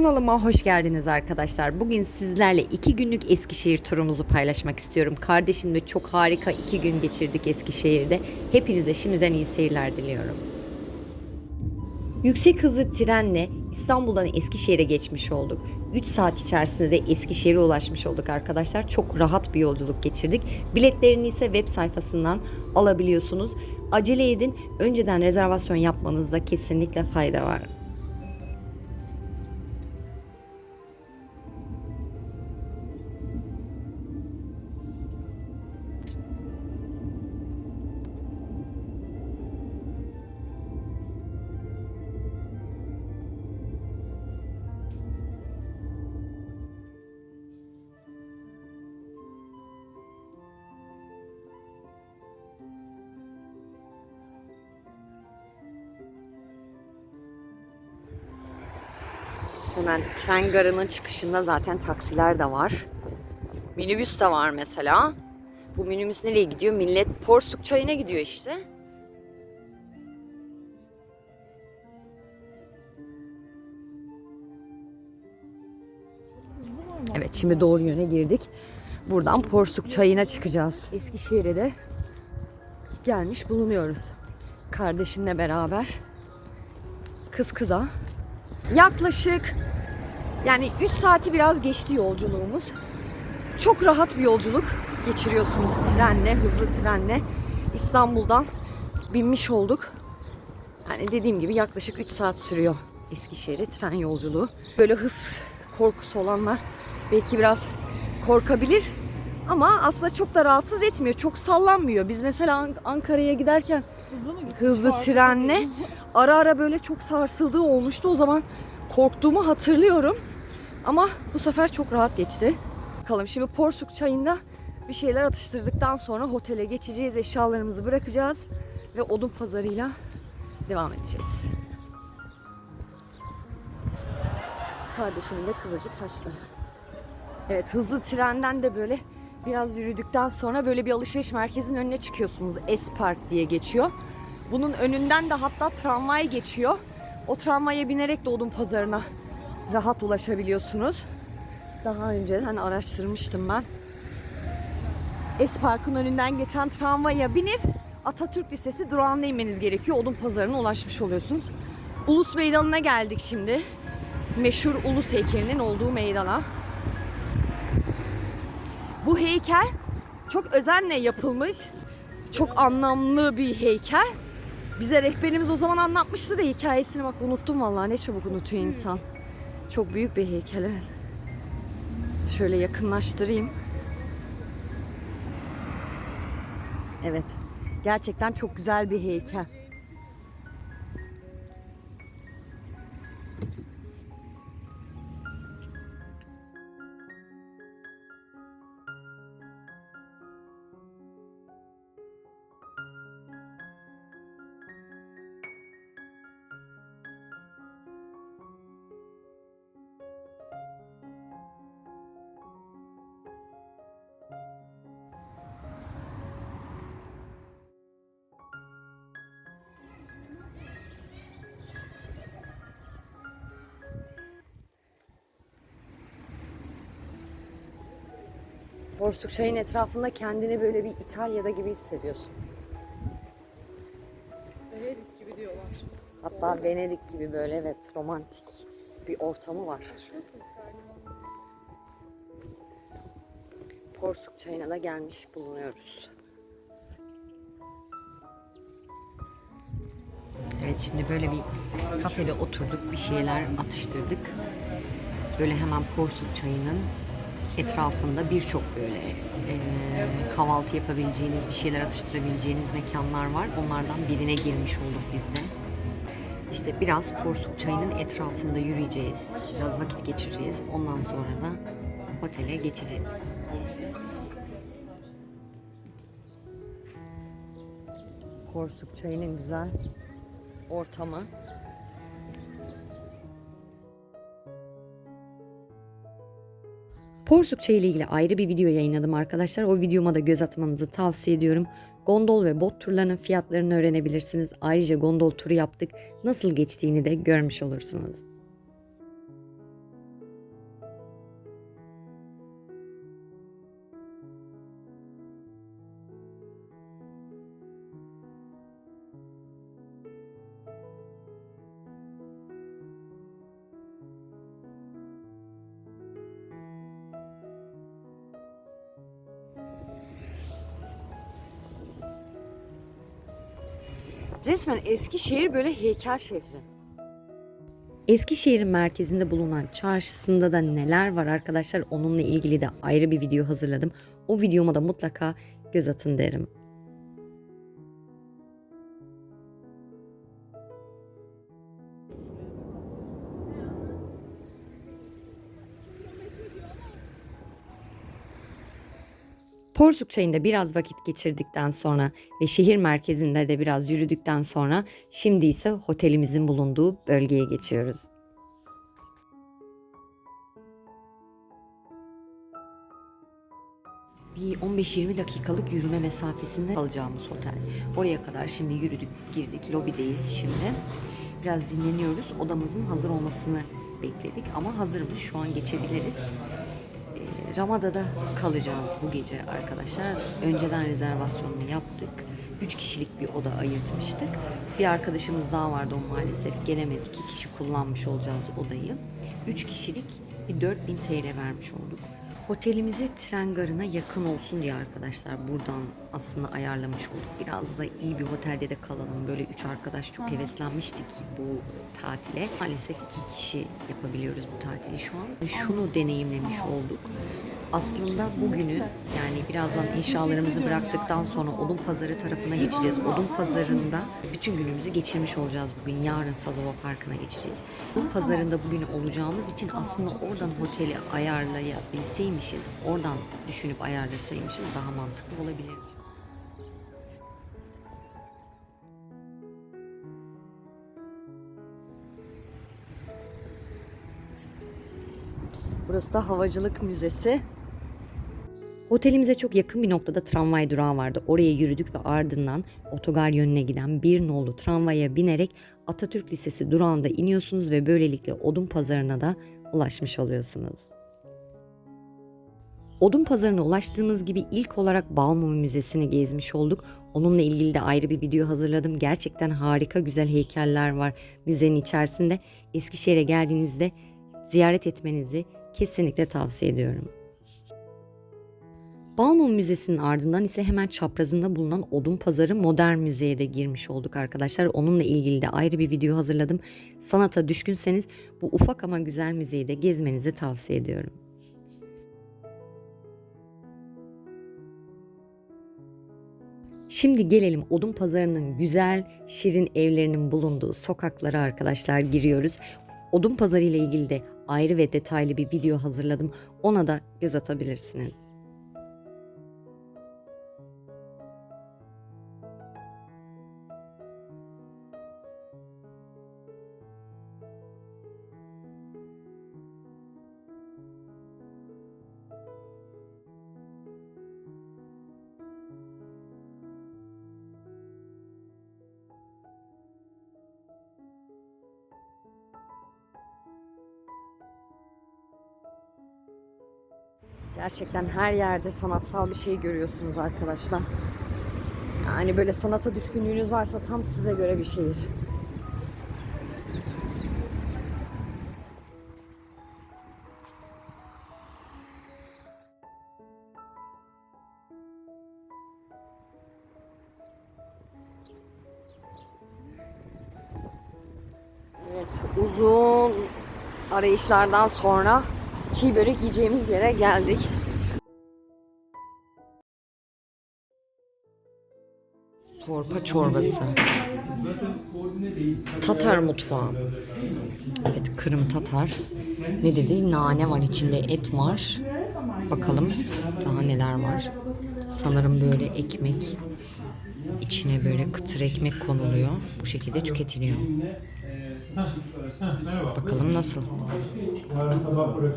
Kanalıma hoş geldiniz arkadaşlar. Bugün sizlerle iki günlük Eskişehir turumuzu paylaşmak istiyorum. Kardeşimle çok harika iki gün geçirdik Eskişehir'de. Hepinize şimdiden iyi seyirler diliyorum. Yüksek hızlı trenle İstanbul'dan Eskişehir'e geçmiş olduk. 3 saat içerisinde de Eskişehir'e ulaşmış olduk arkadaşlar. Çok rahat bir yolculuk geçirdik. Biletlerini ise web sayfasından alabiliyorsunuz. Acele edin. Önceden rezervasyon yapmanızda kesinlikle fayda var. Hemen tren garının çıkışında zaten taksiler de var. Minibüs de var mesela. Bu minibüs nereye gidiyor? Millet Porsuk çayına gidiyor işte. Evet şimdi doğru yöne girdik. Buradan Porsuk çayına çıkacağız. Eskişehir'e de gelmiş bulunuyoruz. Kardeşimle beraber kız kıza Yaklaşık yani 3 saati biraz geçti yolculuğumuz. Çok rahat bir yolculuk geçiriyorsunuz trenle, hızlı trenle. İstanbul'dan binmiş olduk. Yani dediğim gibi yaklaşık 3 saat sürüyor Eskişehir'e tren yolculuğu. Böyle hız korkusu olanlar belki biraz korkabilir. Ama aslında çok da rahatsız etmiyor. Çok sallanmıyor. Biz mesela An- Ankara'ya giderken Hızlı mı hızlı trenle ara ara böyle çok sarsıldığı olmuştu. O zaman korktuğumu hatırlıyorum. Ama bu sefer çok rahat geçti. Bakalım şimdi Porsuk çayında bir şeyler atıştırdıktan sonra otele geçeceğiz. Eşyalarımızı bırakacağız ve odun pazarıyla devam edeceğiz. Kardeşimin de kıvırcık saçları. Evet hızlı trenden de böyle biraz yürüdükten sonra böyle bir alışveriş merkezinin önüne çıkıyorsunuz. S-Park diye geçiyor. Bunun önünden de hatta tramvay geçiyor. O tramvaya binerek de pazarına rahat ulaşabiliyorsunuz. Daha önce hani araştırmıştım ben. S-Park'ın önünden geçen tramvaya binip Atatürk Lisesi durağına inmeniz gerekiyor. Odun pazarına ulaşmış oluyorsunuz. Ulus Meydanı'na geldik şimdi. Meşhur Ulus heykelinin olduğu meydana. Bu heykel çok özenle yapılmış. Çok anlamlı bir heykel. Bize rehberimiz o zaman anlatmıştı da hikayesini bak unuttum vallahi ne çabuk unutuyor insan. Çok büyük bir heykel evet. Şöyle yakınlaştırayım. Evet. Gerçekten çok güzel bir heykel. Porsuk çayın etrafında kendini böyle bir İtalya'da gibi hissediyorsun. Venedik gibi diyorlar. Hatta Venedik gibi böyle evet romantik bir ortamı var. Porsuk çayına da gelmiş bulunuyoruz. Evet şimdi böyle bir kafede oturduk bir şeyler atıştırdık. Böyle hemen Porsuk çayının etrafında birçok böyle e, kahvaltı yapabileceğiniz, bir şeyler atıştırabileceğiniz mekanlar var. Onlardan birine girmiş olduk biz de. İşte biraz Porsuk çayının etrafında yürüyeceğiz. Biraz vakit geçireceğiz. Ondan sonra da otele geçeceğiz. Porsuk çayının güzel ortamı. Porsuk çayı ile ilgili ayrı bir video yayınladım arkadaşlar. O videoma da göz atmanızı tavsiye ediyorum. Gondol ve bot turlarının fiyatlarını öğrenebilirsiniz. Ayrıca gondol turu yaptık. Nasıl geçtiğini de görmüş olursunuz. Resmen Eskişehir böyle heykel şehri. Eskişehir'in merkezinde bulunan çarşısında da neler var arkadaşlar onunla ilgili de ayrı bir video hazırladım. O videoma da mutlaka göz atın derim. Porsuk Çayı'nda biraz vakit geçirdikten sonra ve şehir merkezinde de biraz yürüdükten sonra şimdi ise otelimizin bulunduğu bölgeye geçiyoruz. Bir 15-20 dakikalık yürüme mesafesinde kalacağımız otel. Oraya kadar şimdi yürüdük, girdik, lobideyiz şimdi. Biraz dinleniyoruz. Odamızın hazır olmasını bekledik ama hazırmış. Şu an geçebiliriz. Ramada'da kalacağız bu gece arkadaşlar. Önceden rezervasyonunu yaptık. 3 kişilik bir oda ayırtmıştık. Bir arkadaşımız daha vardı o maalesef gelemedi. 2 kişi kullanmış olacağız odayı. 3 kişilik bir 4000 TL vermiş olduk. Otelimizi tren garına yakın olsun diye arkadaşlar buradan aslında ayarlamış olduk. Biraz da iyi bir otelde de kalalım. Böyle üç arkadaş çok heveslenmiştik bu tatile. Maalesef iki kişi yapabiliyoruz bu tatili şu an. Şunu deneyimlemiş olduk. Aslında bugünü yani birazdan eşyalarımızı bıraktıktan sonra Odun Pazarı tarafına geçeceğiz. Odun Pazarı'nda bütün günümüzü geçirmiş olacağız bugün. Yarın Sazova Parkı'na geçeceğiz. Odun Pazarı'nda bugün olacağımız için aslında oradan oteli ayarlayabilseymişiz, oradan düşünüp ayarlasaymışız daha mantıklı olabilir. Burası da Havacılık Müzesi. Otelimize çok yakın bir noktada tramvay durağı vardı. Oraya yürüdük ve ardından otogar yönüne giden bir nolu tramvaya binerek Atatürk Lisesi durağında iniyorsunuz ve böylelikle Odun Pazarı'na da ulaşmış oluyorsunuz. Odun Pazarı'na ulaştığımız gibi ilk olarak Balmumu Müzesi'ni gezmiş olduk. Onunla ilgili de ayrı bir video hazırladım. Gerçekten harika güzel heykeller var müzenin içerisinde. Eskişehir'e geldiğinizde ziyaret etmenizi kesinlikle tavsiye ediyorum. Balmum Müzesi'nin ardından ise hemen çaprazında bulunan Odun Pazarı Modern Müze'ye de girmiş olduk arkadaşlar. Onunla ilgili de ayrı bir video hazırladım. Sanata düşkünseniz bu ufak ama güzel müzeyi de gezmenizi tavsiye ediyorum. Şimdi gelelim Odun Pazarı'nın güzel, şirin evlerinin bulunduğu sokaklara arkadaşlar giriyoruz. Odun Pazarı ile ilgili de ayrı ve detaylı bir video hazırladım. Ona da göz atabilirsiniz. Gerçekten her yerde sanatsal bir şey görüyorsunuz arkadaşlar. Yani böyle sanata düşkünlüğünüz varsa tam size göre bir şehir. Evet, uzun arayışlardan sonra çiğ börek yiyeceğimiz yere geldik. Sorpa çorbası. Tatar mutfağı. Evet, Kırım Tatar. Ne dedi? Nane var içinde, et var. Bakalım daha neler var. Sanırım böyle ekmek içine böyle kıtır ekmek konuluyor. Bu şekilde tüketiliyor. Bakalım nasıl?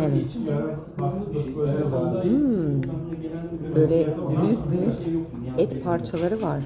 Evet. Hmm. Böyle büyük büyük et parçaları var.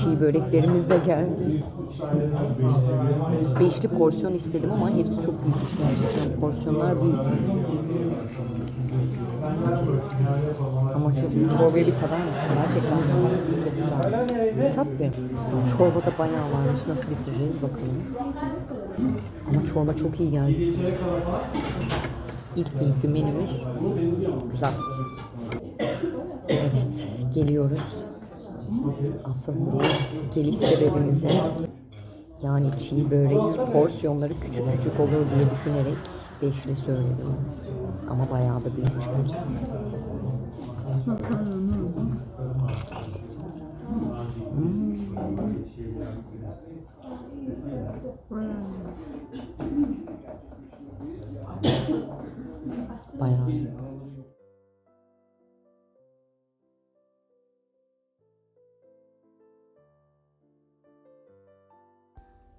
Çiğ böreklerimiz de geldi. Beşli porsiyon istedim ama hepsi çok büyükmüş gerçekten. Porsiyonlar büyük. Ama çok çorbaya bir tadar mısın? Gerçekten çok güzel. Tat bir. Çorba da bayağı varmış. Nasıl bitireceğiz bakalım. Ama çorba çok iyi gelmiş. İlk günkü menümüz güzel. geliyoruz. Asıl buraya geliş sebebimize yani çiğ börek porsiyonları küçük küçük olur diye düşünerek beşli söyledim. Ama bayağı da büyümüş bence. Bayağı.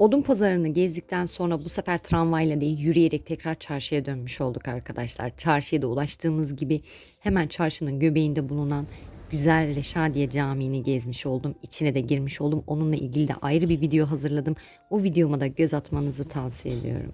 Odun pazarını gezdikten sonra bu sefer tramvayla değil yürüyerek tekrar çarşıya dönmüş olduk arkadaşlar. Çarşıya da ulaştığımız gibi hemen çarşının göbeğinde bulunan güzel Reşadiye Camii'ni gezmiş oldum. İçine de girmiş oldum. Onunla ilgili de ayrı bir video hazırladım. O videoma da göz atmanızı tavsiye ediyorum.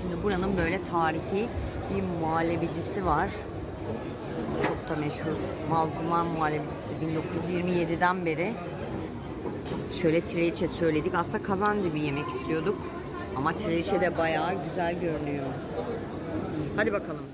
Şimdi buranın böyle tarihi bir muhallebicisi var. Çok da meşhur. Mazlumlar Muhallebicisi 1927'den beri. Şöyle trileçe söyledik. Aslında kazandı bir yemek istiyorduk. Ama trileçe de bayağı güzel görünüyor. Hadi bakalım.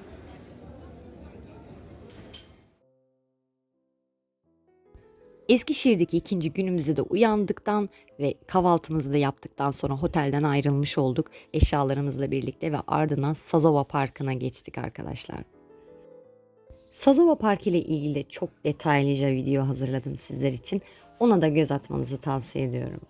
Eskişehir'deki ikinci günümüzde de uyandıktan ve kahvaltımızı da yaptıktan sonra otelden ayrılmış olduk eşyalarımızla birlikte ve ardından Sazova Parkı'na geçtik arkadaşlar. Sazova Parkı ile ilgili çok detaylıca video hazırladım sizler için. Ona da göz atmanızı tavsiye ediyorum.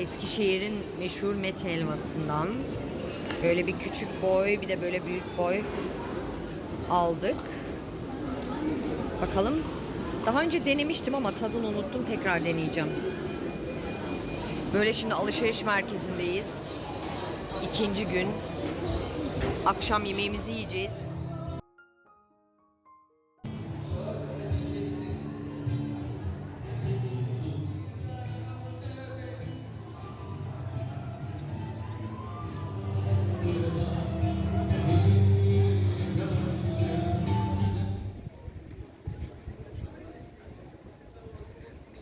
Eskişehir'in meşhur met helvasından böyle bir küçük boy bir de böyle büyük boy aldık. Bakalım. Daha önce denemiştim ama tadını unuttum. Tekrar deneyeceğim. Böyle şimdi alışveriş merkezindeyiz. İkinci gün. Akşam yemeğimizi yiyeceğiz.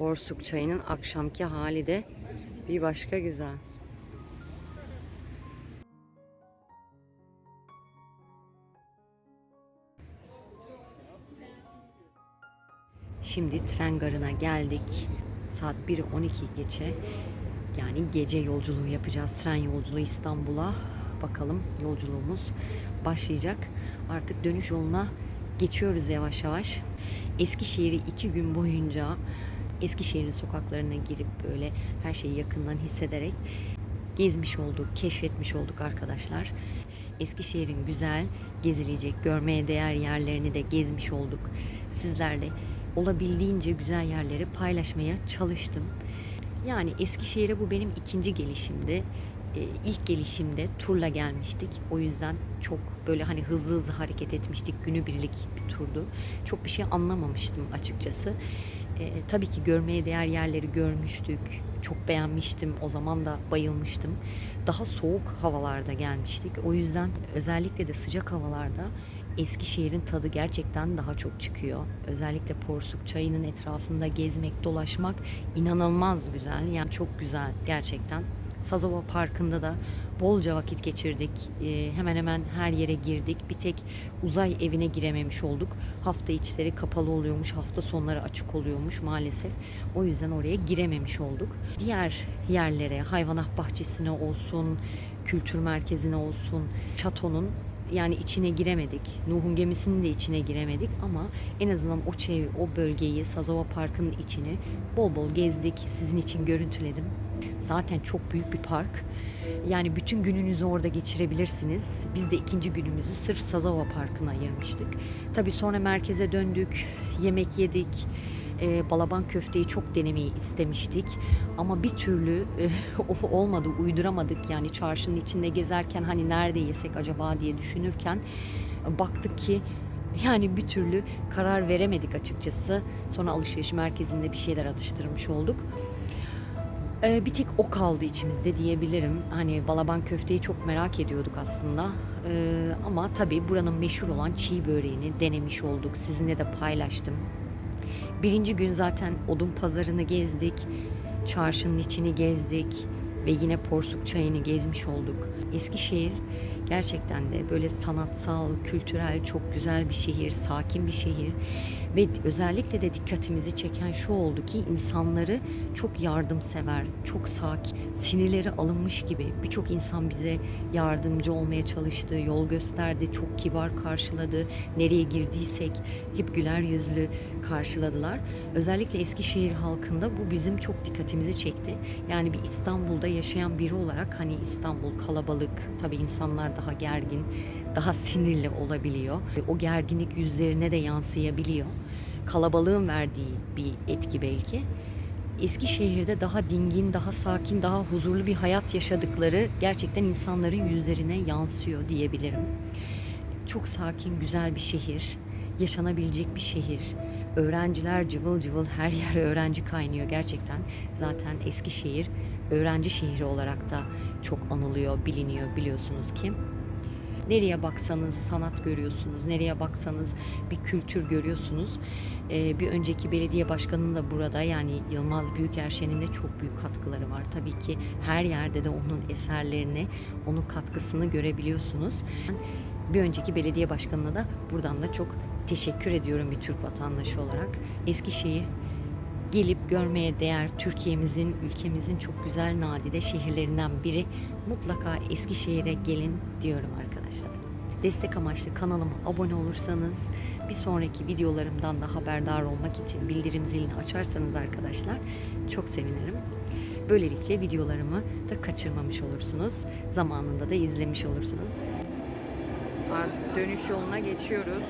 Porsuk çayının akşamki hali de bir başka güzel. Şimdi tren garına geldik. Saat 1'i 12 geçe. Yani gece yolculuğu yapacağız. Tren yolculuğu İstanbul'a. Bakalım yolculuğumuz başlayacak. Artık dönüş yoluna geçiyoruz yavaş yavaş. Eskişehir'i iki gün boyunca Eskişehir'in sokaklarına girip böyle her şeyi yakından hissederek gezmiş olduk, keşfetmiş olduk arkadaşlar. Eskişehir'in güzel, gezilecek, görmeye değer yerlerini de gezmiş olduk. Sizlerle olabildiğince güzel yerleri paylaşmaya çalıştım. Yani Eskişehir'e bu benim ikinci gelişimdi. e, ilk gelişimde turla gelmiştik. O yüzden çok böyle hani hızlı hızlı hareket etmiştik. Günübirlik bir turdu. Çok bir şey anlamamıştım açıkçası. E, tabii ki görmeye değer yerleri görmüştük. Çok beğenmiştim. O zaman da bayılmıştım. Daha soğuk havalarda gelmiştik. O yüzden özellikle de sıcak havalarda Eskişehir'in tadı gerçekten daha çok çıkıyor. Özellikle Porsuk çayının etrafında gezmek, dolaşmak inanılmaz güzel. Yani çok güzel gerçekten. Sazova Parkı'nda da bolca vakit geçirdik. Ee, hemen hemen her yere girdik. Bir tek uzay evine girememiş olduk. Hafta içleri kapalı oluyormuş, hafta sonları açık oluyormuş maalesef. O yüzden oraya girememiş olduk. Diğer yerlere, hayvanat bahçesine olsun, kültür merkezine olsun, şatonun yani içine giremedik. Nuh'un gemisinin de içine giremedik ama en azından o çevre, o bölgeyi, Sazova Parkı'nın içini bol bol gezdik. Sizin için görüntüledim. Zaten çok büyük bir park. Yani bütün gününüzü orada geçirebilirsiniz. Biz de ikinci günümüzü sırf Sazova Parkı'na ayırmıştık. Tabii sonra merkeze döndük, yemek yedik. Ee, balaban köfteyi çok denemeyi istemiştik ama bir türlü e, olmadı, uyduramadık. Yani çarşının içinde gezerken hani nerede yesek acaba diye düşünürken baktık ki yani bir türlü karar veremedik açıkçası. Sonra alışveriş merkezinde bir şeyler atıştırmış olduk. Ee, bir tek o kaldı içimizde diyebilirim. Hani balaban köfteyi çok merak ediyorduk aslında. Ee, ama tabii buranın meşhur olan çiğ böreğini denemiş olduk. Sizinle de paylaştım. Birinci gün zaten odun pazarını gezdik. Çarşının içini gezdik. Ve yine Porsuk çayını gezmiş olduk. Eskişehir gerçekten de böyle sanatsal, kültürel çok güzel bir şehir, sakin bir şehir. Ve özellikle de dikkatimizi çeken şu oldu ki insanları çok yardımsever, çok sakin, sinirleri alınmış gibi. Birçok insan bize yardımcı olmaya çalıştı, yol gösterdi, çok kibar karşıladı. Nereye girdiysek hep güler yüzlü karşıladılar. Özellikle Eskişehir halkında bu bizim çok dikkatimizi çekti. Yani bir İstanbul'da yaşayan biri olarak hani İstanbul kalabalık, tabii insanlar daha gergin, daha sinirli olabiliyor. O gerginlik yüzlerine de yansıyabiliyor. Kalabalığın verdiği bir etki belki. Eskişehir'de daha dingin, daha sakin, daha huzurlu bir hayat yaşadıkları gerçekten insanların yüzlerine yansıyor diyebilirim. Çok sakin, güzel bir şehir, yaşanabilecek bir şehir. Öğrenciler cıvıl cıvıl her yer öğrenci kaynıyor gerçekten. Zaten Eskişehir öğrenci şehri olarak da çok anılıyor, biliniyor biliyorsunuz ki. Nereye baksanız sanat görüyorsunuz, nereye baksanız bir kültür görüyorsunuz. Ee, bir önceki belediye başkanının da burada yani Yılmaz Büyükerşen'in de çok büyük katkıları var. Tabii ki her yerde de onun eserlerini, onun katkısını görebiliyorsunuz. Bir önceki belediye başkanına da buradan da çok teşekkür ediyorum bir Türk vatandaşı olarak. Eskişehir gelip görmeye değer Türkiye'mizin, ülkemizin çok güzel nadide şehirlerinden biri. Mutlaka Eskişehir'e gelin diyorum arkadaşlar. Destek amaçlı kanalıma abone olursanız, bir sonraki videolarımdan da haberdar olmak için bildirim zilini açarsanız arkadaşlar çok sevinirim. Böylelikle videolarımı da kaçırmamış olursunuz. Zamanında da izlemiş olursunuz. Artık dönüş yoluna geçiyoruz.